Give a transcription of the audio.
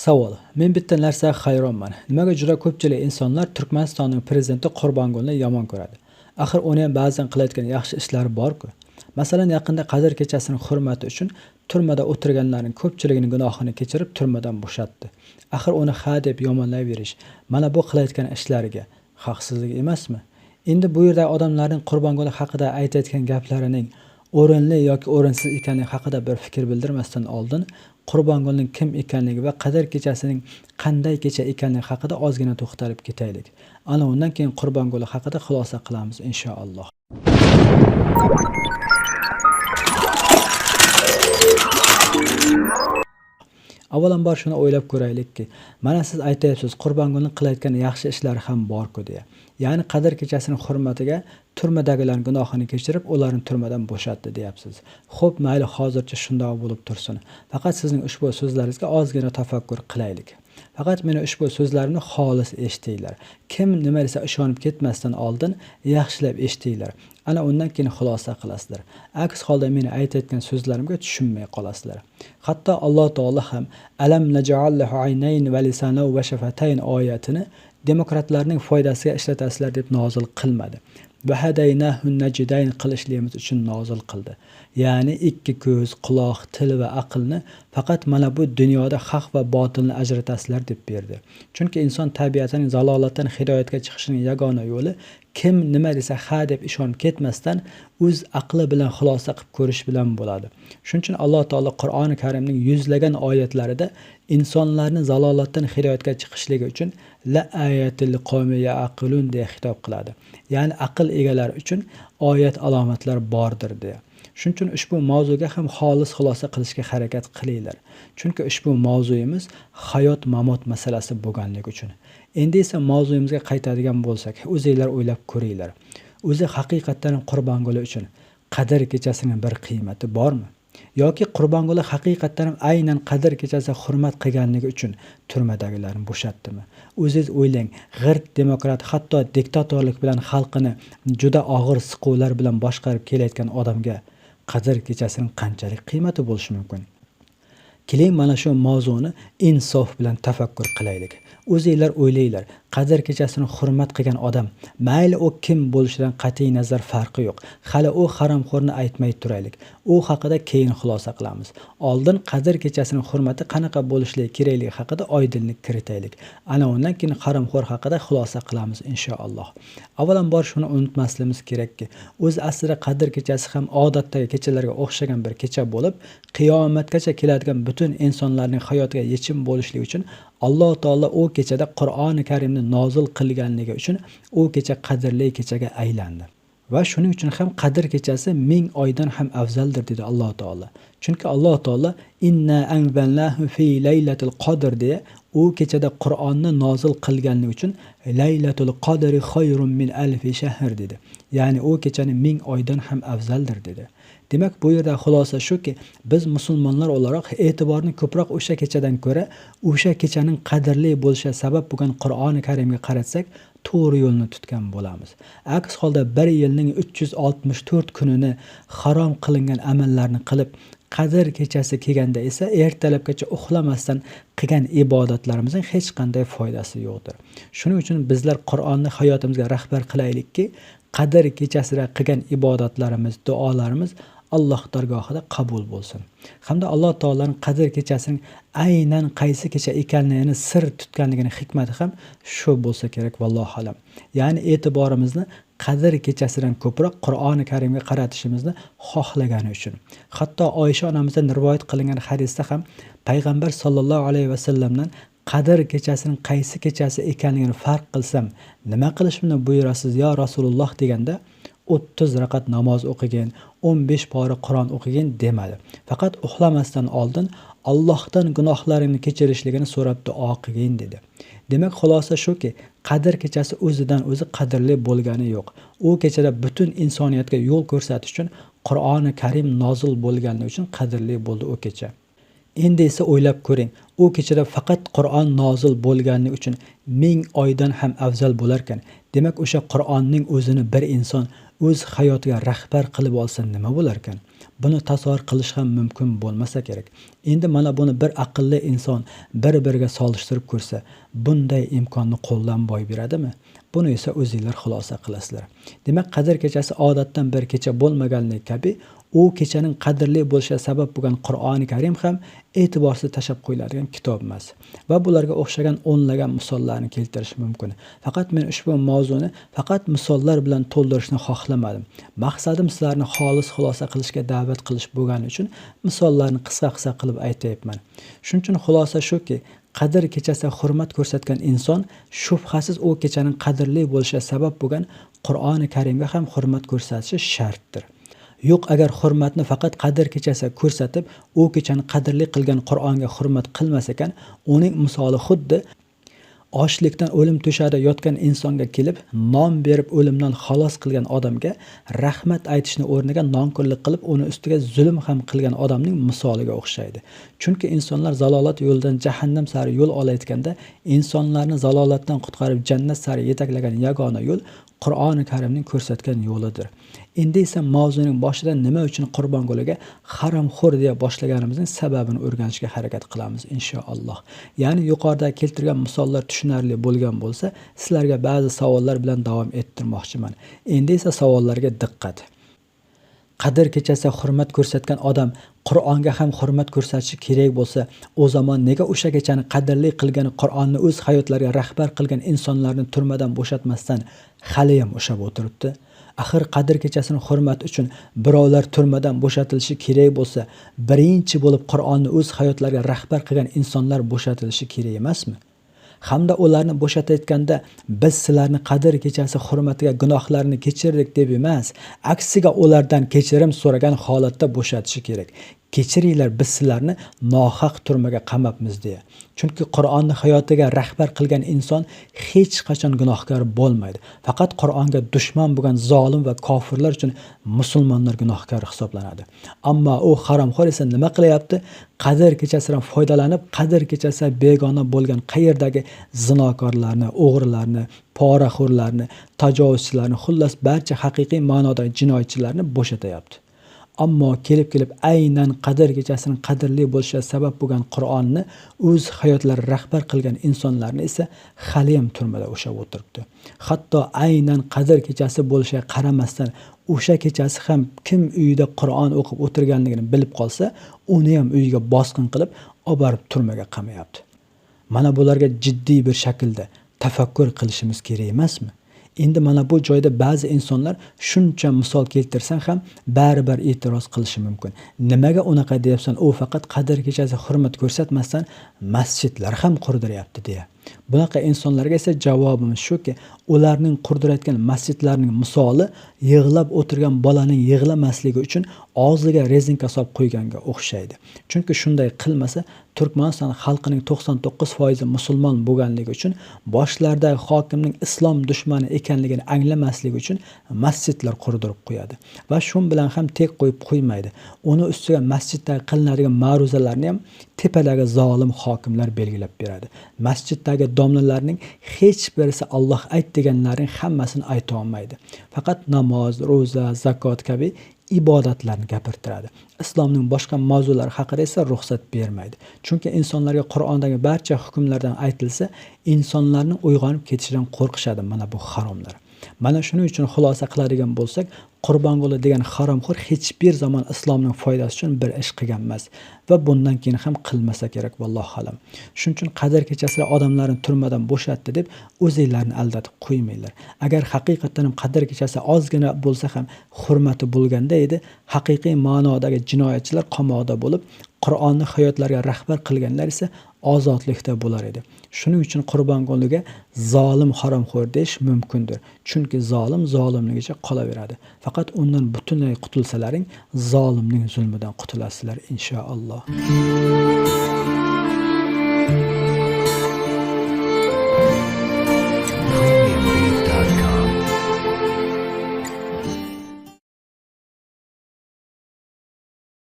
Savol: Men bitta narsaga hayronman. Nimaga juda ko'pchilik insonlar Turkmanistonning prezidenti Qurbongulni yomon ko'radi? Axir uni ham ba'zan qilayotgan yaxshi ishlari borku Masalan, yaqinda Qadr kechasini hurmati uchun turmada o'tirganlarning ko'pchiligini gunohini kechirib turmadan bo'shatdi. Axir uni ha deb yomonlayverish mana bu qilayotgan ishlariga haqsizlik emasmi? Endi bu yerda odamlarning Qurbongul haqida aytayotgan gaplarining o'rinli yoki o'rinsiz ekanligi haqida bir fikr bildirmasdan oldin Qurbongulning kim ekanligi va Qadr kechasining qanday kecha ekanligi haqida ozgina to'xtalib ketaylik. Ana undan keyin qurbonguli haqida xulosa qilamiz inshaalloh. Avvalambor shuni o'ylab ko'raylikki, mana siz aytayapsiz Qurbongulning qilayotgan yaxshi ishlari ham bor-ku deya. Ya'ni Qadr kechasini hurmatiga turmadagilarning gunohini kechirib, ularni turmadan bo'shatdi deyapsiz. Xo'p, mayli hozircha shundoq bo'lib tursin. Faqat sizning ushbu so'zlaringizga ozgina tafakkur qilaylik. Faqat meni ushbu so'zlarimni xolis eshitinglar. Kim nima desa ishonib ketmasdan oldin yaxshilab eshitinglar. Ana undan keyin xulosa qilasizlar. Aks holda meni aytayotgan so'zlarimga tushunmay qolasizlar. Hatto Alloh taolo ham alam naj'allahu aynayn va lisanan va shafatayn oyatini demokratlarning foydasiga ishlatasizlar deb nozil qilmadi. Va najdayn qilishligimiz uchun nozil qildi. Ya'ni ikki ko'z, quloq, til va aqlni faqat mana bu dunyoda haq va botilni ajratasizlar deb berdi. Chunki inson tabiatining zalolatdan hidoyatga chiqishining yagona yo'li kim nima desa ha deb ishonib ketmasdan o'z aqli bilan xulosa qilib ko'rish bilan bo'ladi. Shuning uchun Alloh taolo Qur'oni Karimning yuzlagan oyatlarida insonlarni zalolatdan hidoyatga chiqishligi uchun la ayatil qawmi aqlun deya xitob qiladi. Ya'ni aql egalari uchun oyat alomatlar bordir deya. Shuning uchun ushbu mavzuga ham xolis xulosa qilishga harakat qilinglar. Chunki ushbu mavzuyimiz hayot mamot masalasi bo'lganligi uchun. Endi esa mavzuyimizga qaytadigan bo'lsak, o'zinglar o'ylab ko'ringlar. O'zi haqiqatdan Qurbonguli uchun Qadr kechasining bir qiymati bormi? Yoki Qurbonguli haqiqatdan aynan Qadr kechasi hurmat qilganligi uchun turmadagilarni bo'shatdimi? O'zingiz o'ylang, g'irt demokrat, hatto diktatorlik bilan xalqini juda og'ir siquvlar bilan boshqarib kelayotgan odamga Qadr kechasining qanchalik qiymati bo'lishi mumkin? Keling mana shu mavzuni insof bilan tafakkur qilaylik. O'zinglar o'ylanglar, Qadr kechasini hurmat qilgan odam, mayli u kim bo'lishidan qat'iy nazar farqi yo'q. Hali u haromxo'rni aytmay turaylik. U haqida keyin xulosa qilamiz. Oldin Qadr kechasini hurmati qanaqa bo'lishligi kerakligi haqida oydinlik kiritaylik. Ana undan keyin haromxo'r haqida xulosa qilamiz inshaalloh. Avvalambor shuni unutmasligimiz kerakki, o'z aslida Qadr kechasi ham odatdagi kechalarga o'xshagan bir kecha bo'lib, qiyomatgacha keladigan butun insonlarning hayotiga yechim bo'lishligi uchun Alloh taolo u kechada Qur'oni Karimni nozil qilganligi uchun u kecha qadrli kechaga aylandi. Va shuning uchun ham Qadr kechasi ming oydan ham afzaldir dedi Alloh taolo. Chunki Alloh taolo inna anzalnahu fi laylatil qadr deya u kechada Qur'onni nozil qilganligi uchun laylatul qadri khayrun min alfi shahr dedi. Ya'ni u kechani ming oydan ham afzaldir dedi. Demak, bu yerda xulosa shuki, biz musulmonlar o'laroq e'tiborni ko'proq o'sha kechadan ko'ra, o'sha kechaning qadrli bo'lishi sabab bo'lgan Qur'oni Karimga qaratsak, to'g'ri yo'lni tutgan bo'lamiz. Aks holda bir yilning 364 kunini harom qilingan amallarni qilib, Qadr kechasi kelganda esa ertalabgacha uxlamasdan qilgan ibodatlarimizning hech qanday foydasi yo'qdir. Shuning uchun bizlar Qur'onni hayotimizga rahbar qilaylikki, Qadr kechasida qilgan ibodatlarimiz, duolarimiz Alloh dargohida qabul bo'lsin. Hamda Alloh taolaning Qadr kechasining aynan qaysi kecha ekanligini sir tutganligini hikmati ham shu bo'lsa kerak vallohu alam. Ya'ni e'tiborimizni Qadr kechasidan ko'proq Qur'oni Karimga qaratishimizni xohlagani uchun. Hatto Oysha onamizdan rivoyat qilingan hadisda ham payg'ambar sollallohu alayhi va sallamdan Qadr kechasining qaysi kechasi ekanligini farq qilsam, nima qilishimni buyurasiz yo Rasululloh deganda 30 raqat namoz o'qigin, 15 pora Qur'on o'qigin demadi. Faqat uxlamasdan oldin Allohdan gunohlaringni kechirishligini so'rab duo qilgin dedi. Demak, xulosa shuki, Qadr kechasi o'zidan o'zi qadrli bo'lgani yo'q. U kechada butun insoniyatga yo'l ko'rsatish uchun Qur'oni Karim nozil bo'lgani uchun qadrli bo'ldi u kecha. Endi esa o'ylab ko'ring u kechada faqat qur'on nozil bo'lgani uchun ming oydan ham afzal bo'larkan. Demak o'sha qur'onning o'zini bir inson o'z hayotiga rahbar qilib olsa nima bo'larkan? Buni tasavvur qilish ham mumkin bo'lmasa kerak. Endi mana buni bir aqlli inson bir biriga solishtirib ko'rsa bunday imkonni qo'ldan boy beradimi? Buni esa o'zinglar xulosa qilasizlar. Demak qadr kechasi odatdan bir kecha bo'lmaganligi kabi u kechaning qadrli bo'lishiga sabab bo'lgan qur'oni karim ham e'tiborsiz tashlab qo'yiladigan kitob emas va bularga o'xshagan o'nlagan misollarni keltirish mumkin. Faqat men ushbu mavzuni faqat misollar bilan to'ldirishni xohlamadim. Maqsadim sizlarni xolis xulosa qilishga da'vat qilish bo'lgani uchun misollarni qisqa qisqa qilib aytyapman. Shuning uchun xulosa shuki qadr kechasida hurmat ko'rsatgan inson shubhasiz u kechaning qadrli bo'lishiga sabab bo'lgan qur'oni karimga ham hurmat ko'rsatishi shartdir. Yo'q agar hurmatni faqat qadr kechasi ko'rsatib u kechani qadrli qilgan qur'onga hurmat qilmas ekan uning misoli xuddi ochlikdan o'lim to'shagida yotgan insonga kelib non berib o'limdan xalos qilgan odamga rahmat aytishni o'rniga nonko'rlik qilib uni ustiga zulm ham qilgan odamning misoliga o'xshaydi. Chunki insonlar zalolat yo'lidan jahannam sari yo'l olayotganda insonlarni zalolatdan qutqarib jannat sari yetaklagan yagona yo'l qur'oni karimning ko'rsatgan yo'lidir. Endi esa mavzuning boshida nima uchun qurbon go'liga haromxo'r deya boshlaganimizning sababini o'rganishga harakat qilamiz inshaalloh. Ya'ni yuqorida keltirgan misollar tushunarli bo'lgan bo'lsa sizlarga ba'zi savollar bilan davom ettirmoqchiman. Endi esa savollarga diqqat. Qadr kechasi hurmat ko'rsatgan odam qur'onga ham hurmat ko'rsatishi kerak bo'lsa u zamon nega o'sha kechani qadrli qilgan qur'onni o'z hayotlariga rahbar qilgan insonlarni turmadan bo'shatmasdan haliyam ushlab o'tiribdi? Axir qadr kechasini hurmat uchun birovlar turmadan bo'shatilishi kerak bo'lsa birinchi bo'lib qur'onni o'z hayotlariga rahbar qilgan insonlar bo'shatilishi kerak emasmi? Hamda ularni bo'shatayotganda biz sizlarni qadr kechasi hurmatiga gunohlarni kechirdik deb emas aksiga ulardan kechirim so'ragan holatda bo'shatishi kerak. Kechiringlar biz sizlarni nohaq turmaga qamabmiz deya. Chunki qur'onni hayotiga rahbar qilgan inson hech qachon gunohkor bo'lmaydi. Faqat qur'onga dushman bo'lgan zolim va kofirlar uchun musulmonlar gunohkor hisoblanadi. Ammo u haromxo'r esa nima qilyapti? Qadr kechasidan foydalanib qadr kechasi begona bo'lgan qayerdagi zinokorlarni o'g'rilarni poraxo'rlarni tajovuzchilarni xullas barcha haqiqiy ma'nodagi jinoyatchilarni bo'shatyapti ammo kelib kelib aynan qadr kechasini qadrli bo'lishiga sabab bo'lgan qur'onni o'z hayotlari rahbar qilgan insonlarni esa haliyam turmada ushlab o'tiribdi. Hatto aynan qadr kechasi bo'lishiga qaramasdan o'sha kechasi ham kim uyida qur'on o'qib o'tirganligini bilib qolsa uni ham uyiga bosqin qilib olib borib turmaga qamayapti mana bularga jiddiy bir shaklda tafakkur qilishimiz kerak emasmi? Endi mana bu joyda ba'zi insonlar shuncha misol keltirsang ham baribir e'tiroz qilishi mumkin. Nimaga unaqa deyapsan? U faqat qadr kechasi hurmat ko'rsatmasdan masjidlar ham qurdiryapti deya. Bunaqa insonlarga esa javobimiz shuki ularning qurdirayotgan masjidlarning misoli yig'lab o'tirgan bolaning yig'lamasligi uchun og'ziga rezinka solib qo'yganga o'xshaydi. Chunki shunday qilmasa turkmaniston xalqining to'qson to'qqiz foizi musulmon bo'lganligi uchun boshlaridagi hokimning islom dushmani ekanligini anglamasligi uchun masjidlar qurdirib qo'yadi. Va shu bilan ham tek qo'yib qo'ymaydi. Uni ustiga masjiddagi qilinadigan ma'ruzalarni ham tepadagi zolim hokimlar belgilab beradi. Masjiddagi domlalarning hech birisi alloh ayt deganlarning hammasini ayta olmaydi. Faqat namoz ro'za zakot kabi ibodatlarni gapirtiradi. İslomning boshqa mavzulari haqida esa ruxsat bermaydi. Chunki insonlarga qur'ondagi barcha hukmlardan aytilsa insonlarni uyg'onib ketishidan qo'rqishadi mana bu haromlar. Mana shuning uchun xulosa qiladigan bo'lsak qurbongo'li degan haromxo'r hech bir zamon islomning foydasi uchun bir ish qilgan emas va bundan keyin ham qilmasa kerak vallohu alam. Shuning uchun qadr kechasida odamlarni turmadan bo'shatdi deb o'zinglarni aldatib qo'ymanglar. Agar haqiqatdan ham qadr kechasi ozgina bo'lsa ham hurmati bo'lganda edi haqiqiy ma'nodagi jinoyatchilar qamoqda bo'lib qur'onni hayotlariga rahbar qilganlar esa ozodlikda bo'lar edi. Shuning uchun qurbongo'liga zolim haromxo'r deyish mumkindir. Chunki zolim zolimligicha qolaveradi. Faqat undan butunlay qutulsalaring zolimning zulmidan qutulasizlar inshaalloh